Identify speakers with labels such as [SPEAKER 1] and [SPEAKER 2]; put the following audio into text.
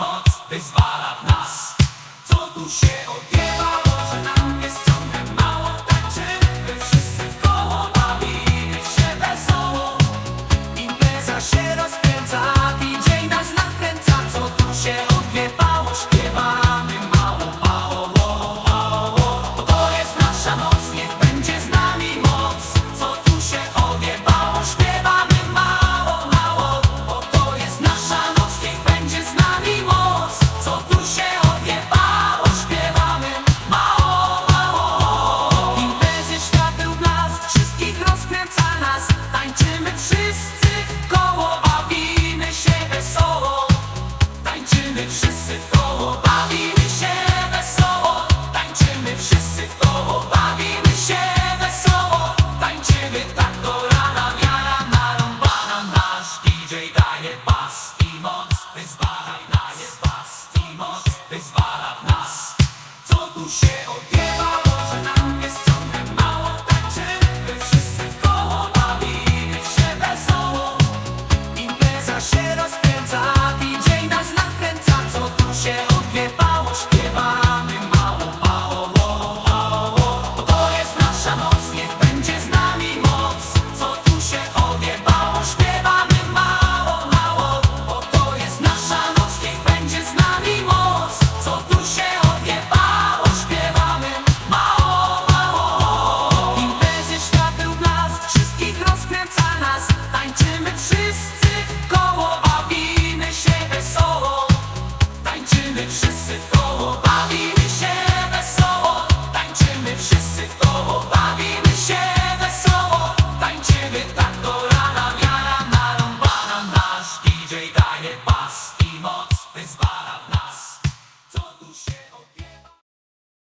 [SPEAKER 1] moc wyzwala w nas. Co tu się odbywa, może nam jest ciągle mało Tańczymy my wszyscy w koło, bawimy się wesoło. Impreza się rozpędza Deus. pas i moc wyzwala w nas.